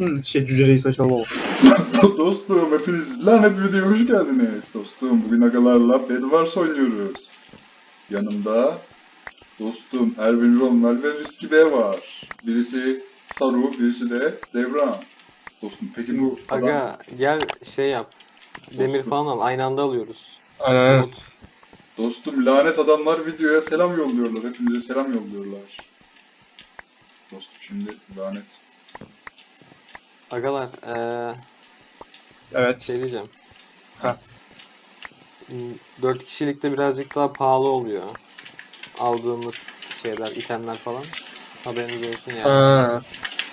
Hı, şey cücereyi saçmalama. Dostum hepiniz lanet videoya hoş geldiniz. Dostum bugün agalarla Bedwars oynuyoruz. Yanımda dostum Erwin Rommel ve Riski B var. Birisi Saru, birisi de Devran. Dostum peki bu adam... Aga gel şey yap. Demir falan al. Aynı anda alıyoruz. Aynen aynen. Umut. Dostum lanet adamlar videoya selam yolluyorlar. Hepinize selam yolluyorlar. Dostum şimdi lanet. Agalar eee Evet. şey diyeceğim. Ha. 4 kişilikte birazcık daha pahalı oluyor. Aldığımız şeyler, itemler falan. Haberiniz olsun yani. Ha.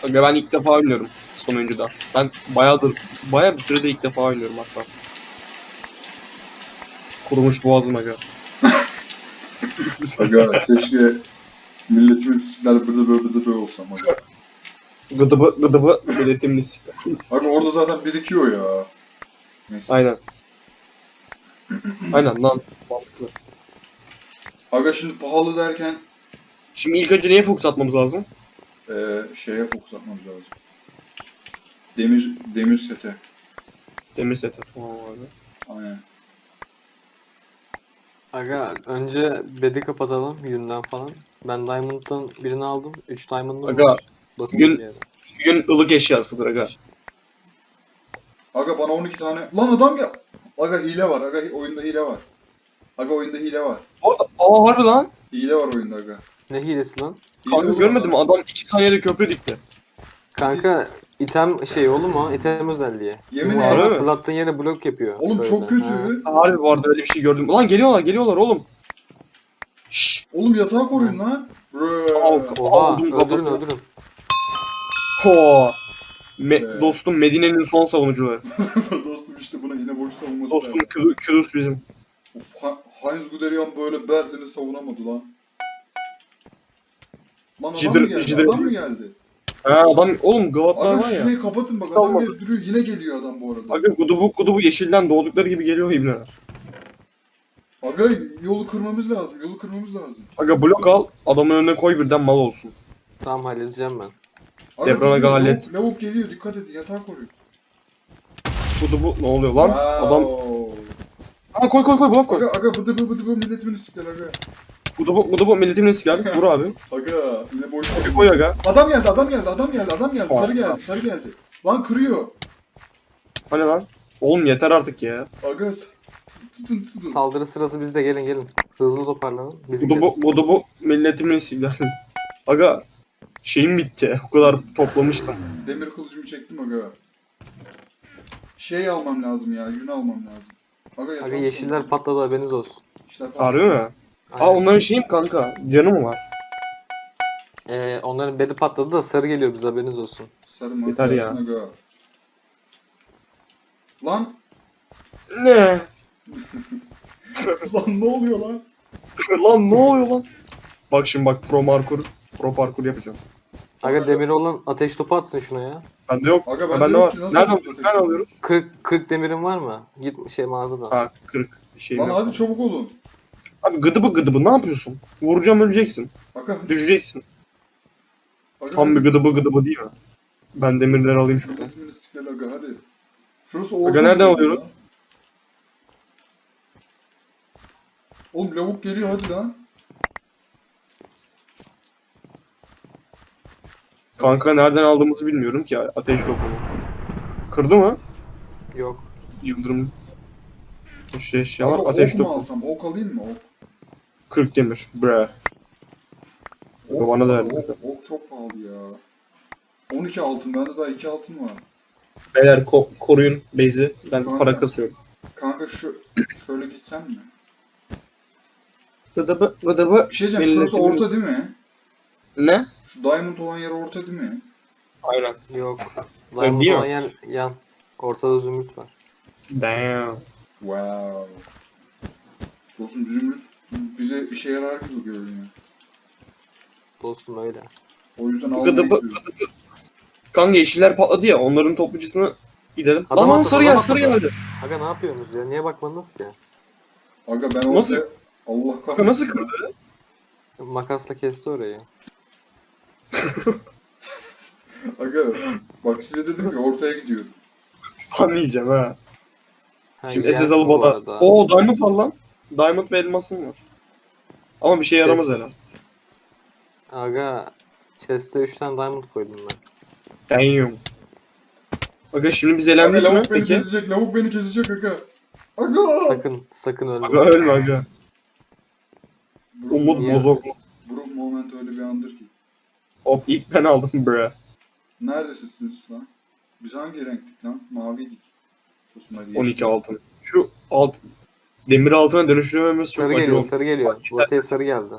Aga ben ilk defa oynuyorum sonuncuda. Ben bayağıdır, bayağı bir sürede ilk defa oynuyorum hatta. Kurumuş boğazım aga. Aga keşke milletimin isimleri burada böyle burada böyle olsam aga. Gıdıbı gıdıbı belirtimli sikler. Abi orada zaten birikiyor ya. Neyse. Aynen. Aynen lan. Mantıklı. Aga şimdi pahalı derken Şimdi ilk önce neye fokus atmamız lazım? eee şeye fokus atmamız lazım. Demir demir sete. Demir seti. Tamam abi. Aynen. Aga önce bedi kapatalım yünden falan. Ben Diamond'dan birini aldım. 3 Diamond'ım Aga, var. Basit gün- yere. Gün ılık eşyasıdır aga. Aga bana 12 tane. Lan adam gel. Aga hile var. Aga oyunda hile var. Aga oyunda hile var. Orada, aa harbi lan. Hile var oyunda aga. Ne hilesi lan? Hile Kanka oğlum görmedin mi? adam. Adam 2 saniyede köprü dikti. Kanka item şey oğlum o item özelliği. Yemin Yumruğunu ederim. fırlattığın yere blok yapıyor. Oğlum Böyle. çok kötü. Ha. Harbi bu arada öyle bir şey gördüm. Lan geliyorlar geliyorlar oğlum. Şşş. Oğlum yatağı koruyun lan. Rööö. Al. Oha Aldım öldürün öldürün. Ho. Me- Evet. Dostum Medine'nin son savunucuları. Dostum işte buna yine boş savunması Dostum Kudüs bizim. Of, Ha- Heinz Guderian böyle Berlin'i savunamadı lan. Lan adam Cidir- mı geldi? cidir- Adam mı geldi? Ha adam oğlum Gavatlar var ya. şurayı kapatın bak adam gelip duruyor yine geliyor adam bu arada. Aga gudubu gudubu yeşilden doğdukları gibi geliyor ibneler. Aga yolu kırmamız lazım yolu kırmamız lazım. Aga blok al adamın önüne koy birden mal olsun. Tamam halledeceğim ben. Geliyor, galet. Lavuk, lavuk geliyor dikkat edin yatağı koruyun. Gudubu ne oluyor lan? Adam ha koy koy koy blok koy. Aga aga bıdı bıdı bıdı milletimin istiklal aga. Gudubu gudubu milletimle gel. Vur abi. Aga yine boş Koy koy aga. Adam geldi adam geldi adam geldi adam geldi Aa. sarı geldi sarı geldi. Lan kırıyor. Hani lan? Oğlum yeter artık ya. Aga tutun tutun. Saldırı sırası bizde gelin gelin. Hızlı toparlanın. Biz Gudubu gudubu milletimin gel. Aga şeyim bitti. O kadar toplamıştım. Demir kılıcımı çektim aga. Şey almam lazım ya, yün almam lazım. Aga, Aga yatağı yeşiller patladı haberiniz olsun. Yeşiller patladı. Harbi mi? Aa onların şeyi mi kanka? Canı mı var? Ee, onların bedi patladı da sarı geliyor bize haberiniz olsun. Sarı marka Yeter ya. Aga. Lan, Ne? lan ne oluyor lan? lan ne oluyor lan? Bak şimdi bak pro parkur pro parkur yapacağım. Aga demiri olan ateş topu atsın şuna ya. Bende yok. Aga, Ha, bende bende yok var. ki, Nereden tek Nereden tek? alıyoruz? 40 40 demirin var mı? Git şey mağazadan. Ha 40 şey Lan yok. hadi çabuk olun. Abi gıdıbı gıdıbı ne yapıyorsun? Vuracağım öleceksin. Aga, Düşeceksin. aga. Tam bir gıdıbı gıdıbı değil mi? Ben demirleri alayım şuradan. Aga hadi. Şurası. Aga, nereden alıyoruz? ya? Oğlum lavuk geliyor hadi lan. Kanka nereden aldığımızı bilmiyorum ki ateş topunu. Kırdı mı? Yok. Yıldırım. Şey, eşyalar Aga, ateş ok mu topu. alsam? Ok alayım mı? Ok. 40 demir. Bre. Ok, Bana da ok, ver. ok çok pahalı ya. 12 altın. Bende daha 2 altın var. Beyler ko- koruyun base'i. Ben Kanka. para kasıyorum. Kanka şu şöyle gitsem mi? Gıdıbı gıdıbı. Bir şey diyeceğim. Şurası orta değil mi? Ne? Şu diamond olan yer orta değil mi? Aynen. Yok. Diamond değil mi? olan yer yan. Ortada zümrüt var. Damn. Wow. Dostum zümrüt bize işe yarar gibi görünüyor. Dostum öyle. O yüzden gıdıbı. Kanka yeşiller patladı ya. Onların toplucusuna gidelim. Adam Lan lan atladı, sarı adam geldi sarı atladı. geldi. Aga ne yapıyorsunuz ya? Niye bakmadınız ki? Aga ben Nasıl- orada Allah kahretsin. Nasıl kırdı? Makasla kesti orayı. Aga bak size dedim ki ortaya gidiyorum. Ban yiyeceğim ha. Ha, Şimdi yersin SS alıp bu o da. arada. Oo diamond var lan. Diamond ve elmasım var. Ama bir şey yaramaz Ses- herhalde. Aga chest'e 3 tane diamond koydum ben. Ben yiyorum. Aga şimdi biz Aga elendik mi lavuk beni peki? kesecek, lavuk beni kesecek aga. Aga! Sakın sakın ölme. Aga ölme aga. Umut Niye? bozok. Brook moment öyle bir andır ki. Hop ilk ben aldım bre. Neredesiniz lan? Biz hangi renktik lan? Maviydik. Osman yeşil. 12 altın. Şu alt demir altına dönüştürememiz çok Sarı acı geliyor oldu. sarı geliyor. Buse'ye sarı geldi.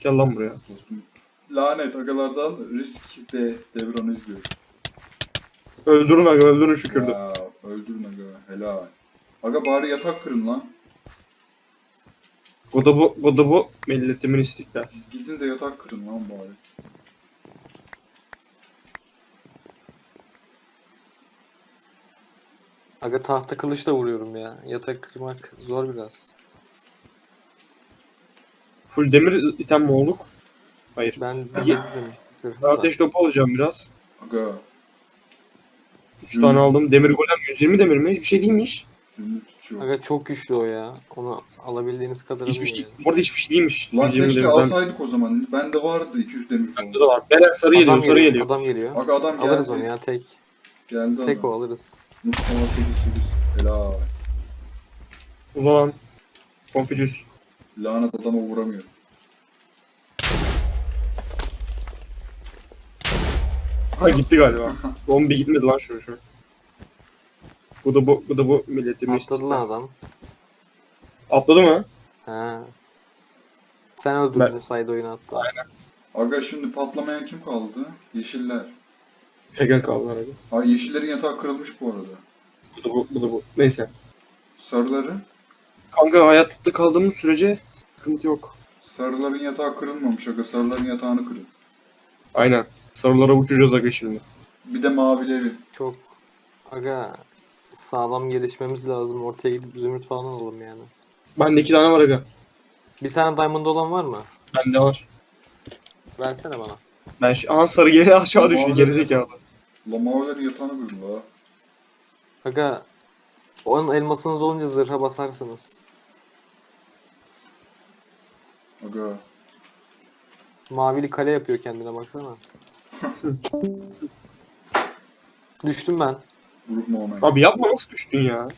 Gel lan buraya. Dostum. Lanet agalardan risk de Devran'ı izliyor. Öldürün aga öldürün şu kürdü. Ya öldürün aga helal. Aga bari yatak kırın lan. Goda bu, goda bu milletimin istiklal. Gidin de yatak kırın lan bari. Aga tahta kılıçla vuruyorum ya. Yatak kırmak zor biraz. Full demir item mi olduk? Hayır. Ben bilirim sırf. Ben ateş topu alacağım biraz. Aga 3 Hmm. tane aldım. Demir golem 120 demir mi? Hiçbir şey değilmiş. zümrüt. Aga çok güçlü o ya. Onu alabildiğiniz kadar Hiçbir şey, yani. bu arada hiçbir şey değilmiş. Lan 120 keşke demirden. alsaydık o zaman. Bende vardı 200 demir. Bende de var. Beyler sarı geliyor, Adam sarı geliyor, adam geliyor. Aga adam geldi. Alırız onu ya tek. Geldi Tek adam. o alırız. Mustafa 88. Helal. Zaman Confucius. Lanet adama vuramıyor. Ha gitti galiba. Zombi gitmedi lan şu şu. Bu da bu, bu da bu milletimin Atladı lan adam. Atladı mı? He. Sen öldürdün Ben- saydı oyunu attı. Aga şimdi patlamayan kim kaldı? Yeşiller. Pegen kaldı arada. Ha yeşillerin yatağı kırılmış bu arada. Bu da bu, bu da bu. Neyse. Sarıları? Kanka hayatta kaldığımız sürece sıkıntı yok. Sarıların yatağı kırılmamış aga. Sarıların yatağını kırın. Aynen. Sarılara uçacağız aga şimdi. Bir de mavileri. Çok aga sağlam gelişmemiz lazım. Ortaya gidip zümrüt falan alalım yani. Bende iki tane var aga. Bir tane diamond olan var mı? Bende var. Versene bana. Ben şu an sarı geri aşağı düştü Tamam. gerizekalı. La mavilerin yatağını kırın la. Aga onun elmasınız olunca zırha basarsınız. Aga. Mavili kale yapıyor kendine baksana. Düştüm ben. Grup moment. Abi yapma nasıl düştün ya?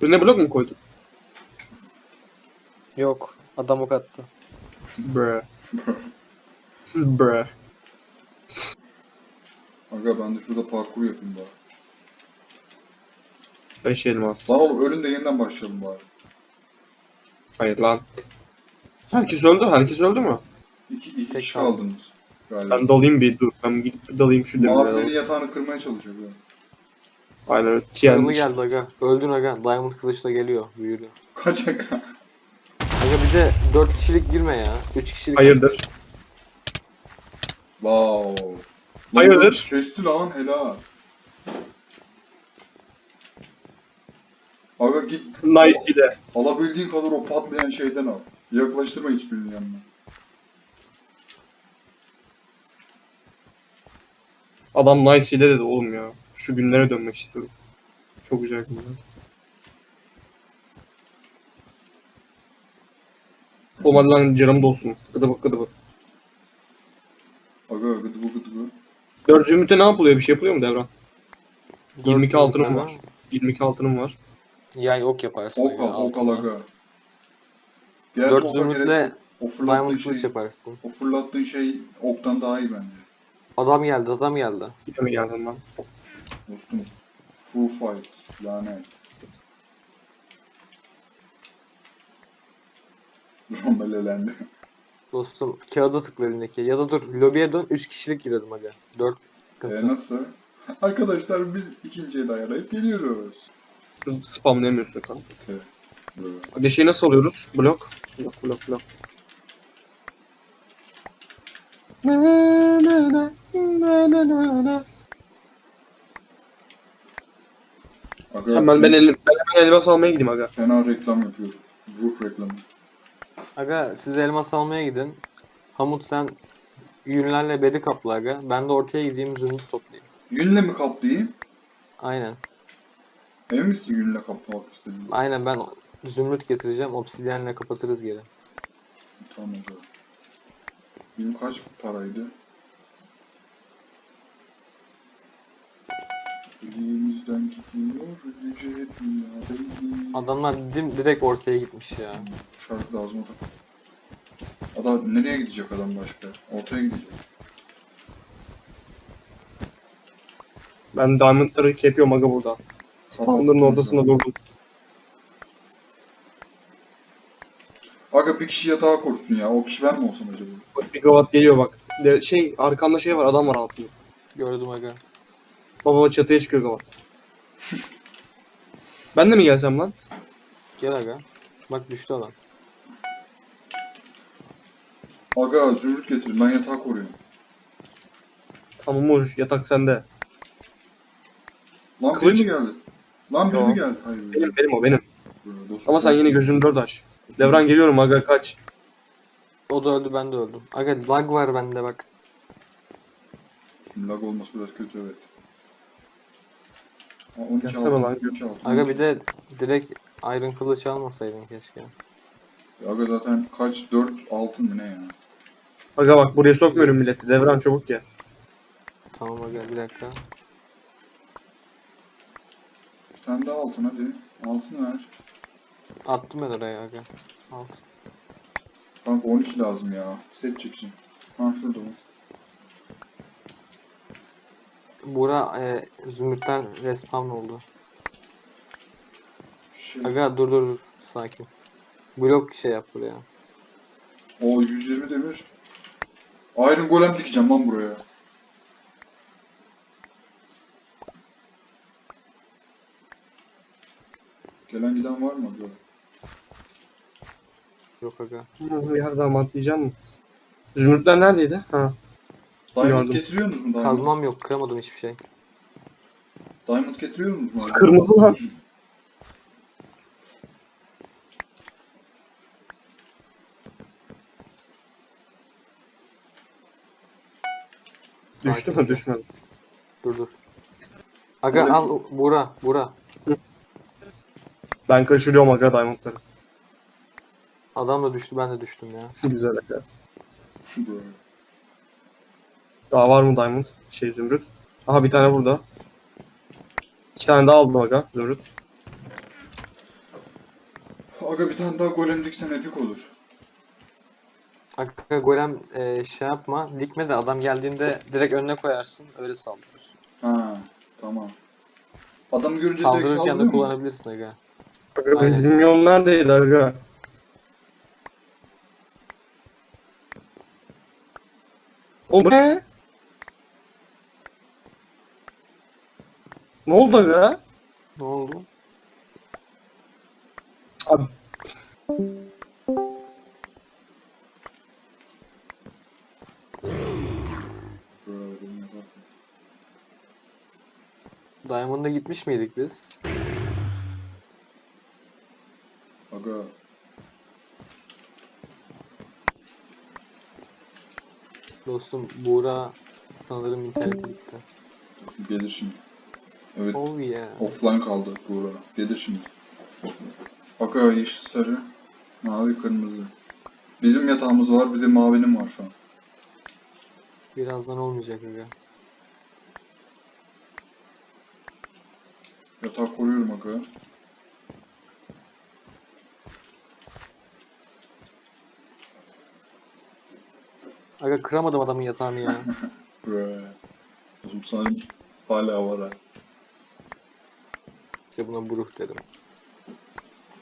Önüne blok mu koydun? Yok. Adam ok attı. Bre. Bre. Aga ben de şurada parkur yapayım bari. Beş elmas. Lan oğlum ölün de yeniden başlayalım bari. Hayır lan. Herkes öldü. Herkes öldü mü? İki, iki Tek kişi kaldım. Galiba. Ben dalayım bir dur. Ben gidip bir dalayım şu Mavilerin demirlere. yatağını kırmaya çalışıyor. ya. Aynen öyle. Sarılı TNT. geldi aga. Öldün aga. Diamond kılıçla geliyor. Büyülü. Kaç aga? Aga bir de 4 kişilik girme ya. 3 kişilik Hayırdır? Wow. Lan Hayırdır? Kesti lan helal. Aga git Nice ile. alabildiğin kadar o patlayan şeyden al. Yaklaştırma hiçbirinin yanına. Adam nice ile dedi oğlum ya. Şu günlere dönmek istiyorum. Çok güzel günler. Oğlum hadi lan canım dolsun. Gıdı bak gıdı bak. Aga gıdı bu gıdı bu. Dört zümrütte ne yapılıyor? Bir şey yapılıyor mu Devran? 22 Dört altınım var. ama 22 altınım var. Yay ok yaparsın. Ok al ok al aga. Gerçi 4 oka gerek. O diamond şey, kılıç yaparsın. o fırlattığın şey oktan daha iyi bence. Adam geldi adam geldi. Yine mi geldin lan? Dostum. Full fight. Lanet. Rommel elendi. Dostum kağıda tıkla elindeki. Ya da dur lobiye dön 3 kişilik girelim aga. 4 E sıkıntı. nasıl? Arkadaşlar biz ikinciye de ayarlayıp geliyoruz. Spamlayamıyorsun kanka. Evet. Böyle. Hadi şeyi nasıl alıyoruz? Blok. Blok blok blok. Aga, Hemen ben, elim, ben hemen elmas almaya gideyim aga. Fena reklam yapıyor. Ruh reklamı. Aga siz elmas almaya gidin. Hamut sen yünlerle bedi kaplı aga. Ben de ortaya gideyim zümrüt toplayayım. Yünle mi kaplayayım? Aynen. Emin misin yünle kaplamak istediğin? Aynen ben zümrüt getireceğim. Obsidyenle kapatırız geri. Tamam hocam. Benim kaç paraydı? Elimizden gitmiyor, yüce dünyadayız. Adamlar dim direkt ortaya gitmiş ya. Şarkı lazım o da. Adam nereye gidecek adam başka? Ortaya gidecek. Ben diamondları kepiyorum aga burada. Spawnların ortasında durdum. Aga bir kişi yatağa korksun ya. O kişi ben mi olsam acaba? Bak bir gavat geliyor bak. De, şey arkanda şey var adam var altında. Gördüm aga. Baba çatıya çıkıyor gavat. ben de mi gelsem lan? Gel aga. Bak düştü adam. Aga zümrüt getirin. Ben yatağı koruyorum. Tamam olur yatak sende. Lan Kılıç- biri mi geldi? Lan biri Yo. mi geldi? Hayır. Benim benim o benim. Dostum. Ama sen yine gözünü dört aç. Devran geliyorum aga kaç. O da öldü ben de öldüm. Aga lag var bende bak. Lag olması biraz kötü evet. Aa, 12 Gelsene altın, lan. 12 altın. Aga bir de direkt Iron Kılıç almasaydın keşke. Aga zaten kaç? 4 altın mı ne ya? Aga bak buraya sokmuyorum milleti. Devran çabuk gel. Tamam aga bir dakika. Bir tane daha altın hadi. Altın ver. Attım ben oraya aga. Alt. Kanka 12 lazım ya. Set çekeceğim. Ha şurada bu. Bura e, zümrütler respawn oldu. Şey. Aga dur dur dur. Sakin. Blok şey yap buraya. O 120 demir. Iron Golem dikeceğim lan buraya. Gelen giden var mı acaba? Yok aga. Hı, Yerden atlayacağım mı? Zümrütler neredeydi? Ha. Diamond Gördüm. getiriyorsunuz mu Diamond? Kazmam yok. Kıramadım hiçbir şey. Diamond getiriyorsunuz mu? Kırmızı lan. Düştü mü düşmedi. Dur dur. Aga al Bura. Bura. Ben kaçırıyorum aga diamondları. Adam da düştü ben de düştüm ya. Güzel aga. Daha var mı diamond? Şey zümrüt. Aha bir tane burada. İki tane daha aldım aga zümrüt. Aga bir tane daha golem diksen epik olur. Aga golem e, şey yapma. Dikme de adam geldiğinde direkt önüne koyarsın. Öyle saldırır. Ha tamam. Adamı görünce direkt Saldırırken saldırıyor de mu? kullanabilirsin aga. Aga Aynen. bizim yol neredeydi aga? O ne? Ne oldu aga? Ne oldu? Abi. Diamond'a gitmiş miydik biz? Aga Dostum Buğra sanırım interneti gitti. gelir şimdi. Evet Oh yeah. offline kaldı bu ara. Gelir şimdi. Aga yeşil sarı, mavi kırmızı. Bizim yatağımız var bir de mavinin var şu an. Birazdan olmayacak aga. Yatağı koruyorum aga. Aga kıramadım adamın yatağını ya. Bre. Oğlum sanırım hala var ha. İşte buna buruh derim.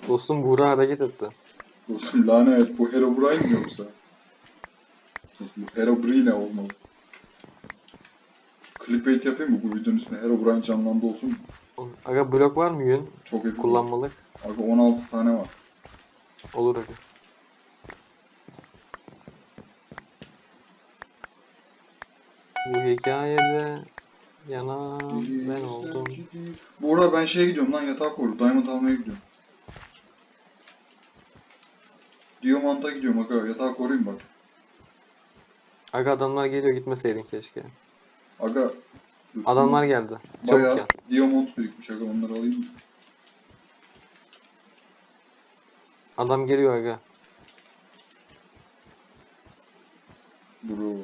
Dostum Buğra hareket etti. Oğlum lanet bu Herobrine mi yoksa? Bu Herobrine olmalı. Clickbait yapayım mı? Bu videonun ismi Herobrine canlandı olsun mu? Aga blok var mı yün? Çok epik. Kullanmalık. Aga 16 tane var. Olur aga. Bu hikayede yanan ben oldum. Bu arada ben şeye gidiyorum lan yatağı koru. Diamond almaya gidiyorum. Diamond'a gidiyorum aga. Yatağı koruyayım bak. Aga adamlar geliyor gitmeseydin keşke. Aga. Adamlar geldi. Çabuk Bayağı gel. diamond birikmiş aga onları alayım mı? Adam geliyor aga. Bro.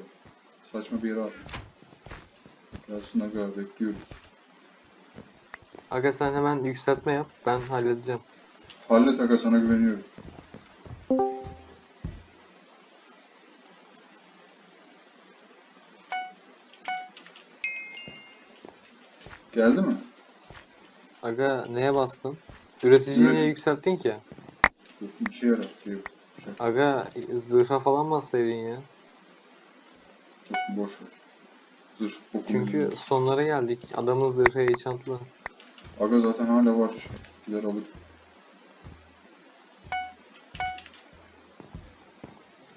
Saçma bir yere at. Gelsin aga bekliyoruz. Aga sen hemen yükseltme yap. Ben halledeceğim. Hallet aga sana güveniyorum. Geldi mi? Aga neye bastın? Üreticiyi niye yükselttin ki? Yok bir şey yarattı yok. Şey, Aga zırha falan bassaydın ya. boş ver. Bokumuz Çünkü sonlara geldik. Adamın zırhı enchantlı. Aga zaten hala var. Gider alır.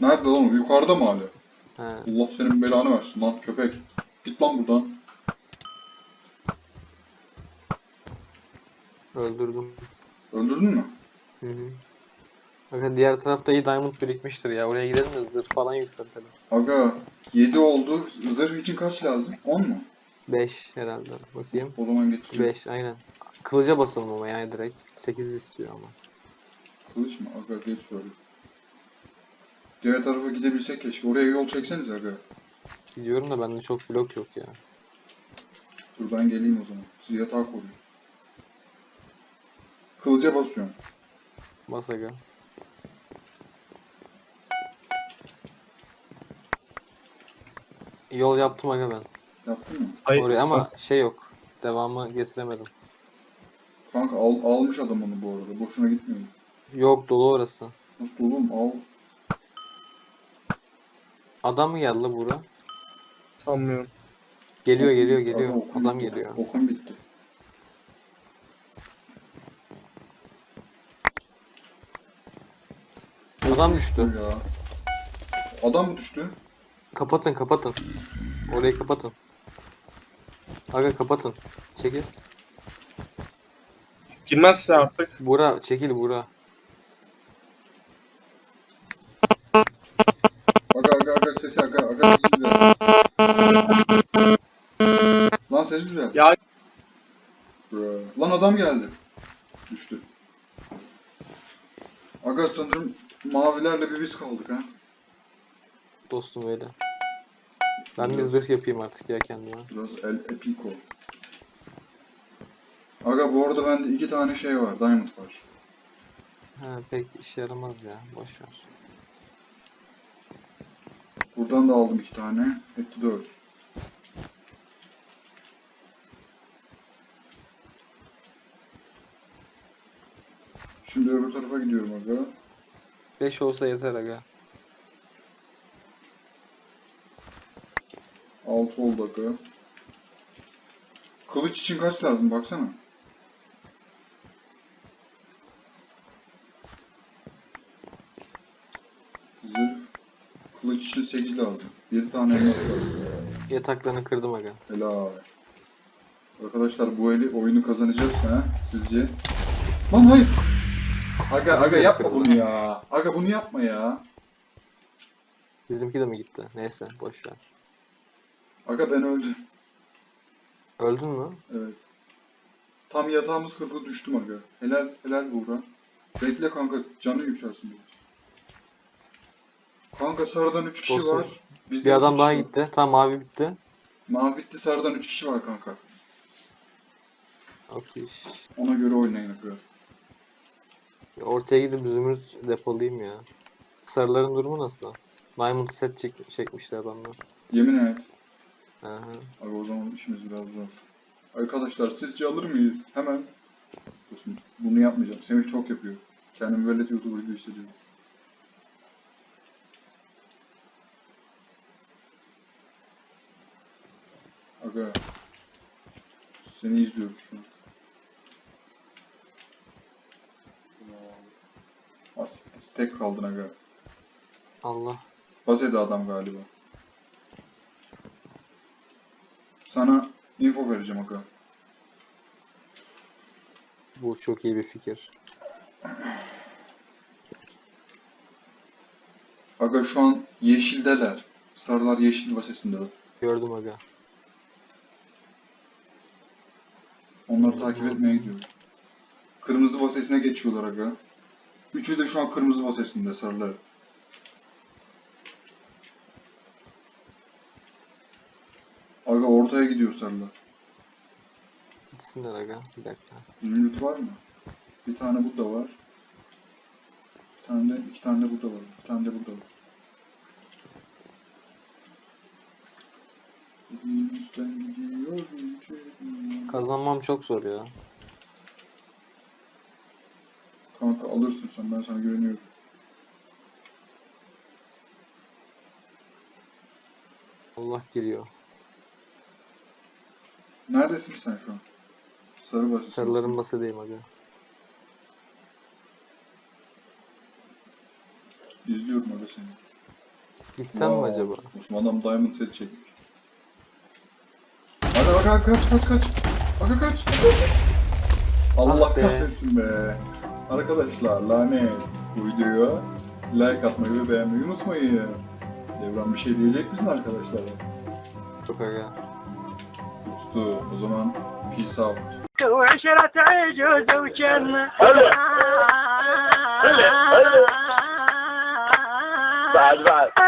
Nerede lan o? Yukarıda mı hala? He. Allah senin belanı versin lan köpek. Git lan buradan. Öldürdüm. Öldürdün mü? Hı hı. Aga diğer tarafta iyi diamond birikmiştir ya. Oraya gidelim de zırh falan yükseltelim. Aga 7 oldu. Zırh için kaç lazım? 10 mu? 5 herhalde. Bakayım. O zaman getir. 5 aynen. Kılıca basalım ama yani direkt. 8 istiyor ama. Kılıç mı? Aga geç şöyle. Diğer tarafa gidebilsek keşke. Oraya yol çekseniz aga. Gidiyorum da bende çok blok yok ya. Dur ben geleyim o zaman. Siz yatağa koruyun. Kılıca basıyorum. Bas aga. Yol yaptım aga ben. Yaptın mı? Hayır. Oraya ama şey yok. Devamı getiremedim. Kanka al, almış adam onu bu arada. Boşuna gitmiyor. Yok dolu orası. Nasıl oğlum al. Adam mı geldi la bura? Sanmıyorum. Geliyor geliyor geliyor. Aga, okum Adam bitti. geliyor. Okum bitti. Adam düştü. Ya. Adam mı düştü? Kapatın kapatın. Orayı kapatın. Aga kapatın. Çekil. Girmezse artık. Bura çekil bura. Aga aga aga sesi aga aga güzel. Lan ses güzel. Ya Bro. Lan adam geldi. Düştü. Aga sanırım mavilerle bir biz kaldık ha. Dostum öyle. Ben bir zırh yapayım artık ya kendime. Biraz el epico. Aga bu arada bende iki tane şey var. Diamond var. Ha pek işe yaramaz ya. Boş ver. Buradan da aldım iki tane. Etti dört. Şimdi öbür tarafa gidiyorum aga. 5 olsa yeter aga. Altı oldu aga. Kılıç için kaç lazım baksana. Zırh. Kılıç için 8 lazım. 7 tane elmas var. Yataklarını kırdım aga. Helal. Arkadaşlar bu eli oyunu kazanacağız ha sizce? Lan hayır. Aga aga yapma bunu ya. Aga bunu yapma ya. Bizimki de mi gitti? Neyse boş ver. Aga ben öldüm. Öldün mü? Evet. Tam yatağımız kırıldı düştüm aga. Helal helal Buğra. Bekle kanka canı yükselsin. biraz. Kanka sarıdan 3 kişi Dostum, var. Bizde Bir adam daha kişi var. gitti. Tamam mavi bitti. Mavi bitti sarıdan 3 kişi var kanka. Okey. Ona göre oynayın aga. Ortaya gidip zümrüt depolayayım ya. Sarıların durumu nasıl? Diamond set çek çekmişler adamlar. Yemin et. Aha. Abi o zaman işimiz biraz zor. Arkadaşlar sizce alır mıyız? Hemen. Dostum, Bunu yapmayacağım. Semih çok yapıyor. Kendimi velet YouTuber gibi hissediyorum. Aga. Seni izliyorum şu an. As, tek kaldın aga. Allah. Basede adam galiba. Sana vereceğim aga. Bu çok iyi bir fikir. Aga şu an yeşildeler. Sarılar yeşil vasesinde. Gördüm aga. Onları takip etmeye gidiyoruz. Kırmızı vasesine geçiyorlar aga. Üçü de şu an kırmızı vasesinde sarılar. Aga ortaya gidiyor sarılar. Gitsinler aga. Bir dakika. Zümrüt var mı? Bir tane burada var. Bir tane de, iki tane de burada var. Bir tane de burada var. Kazanmam çok zor ya. Kanka alırsın sen ben sana güveniyorum. Allah giriyor. Neredesin ki sen şu an? Sarı basit. Sarıların basadayım aga. İzliyorum öyle seni. Gitsem mi acaba? Osman adam Diamond set çekmiş. Hadi bak hadi kaç kaç kaç. Hadi kaç. Allah Ah be. kahretsin be. Arkadaşlar lanet. Bu videoya like atmayı ve beğenmeyi unutmayın. Devran bir şey diyecek misin arkadaşlar? Yok aga. Dostu o zaman peace out. وعشرة عجوز وجنة بعد بعد.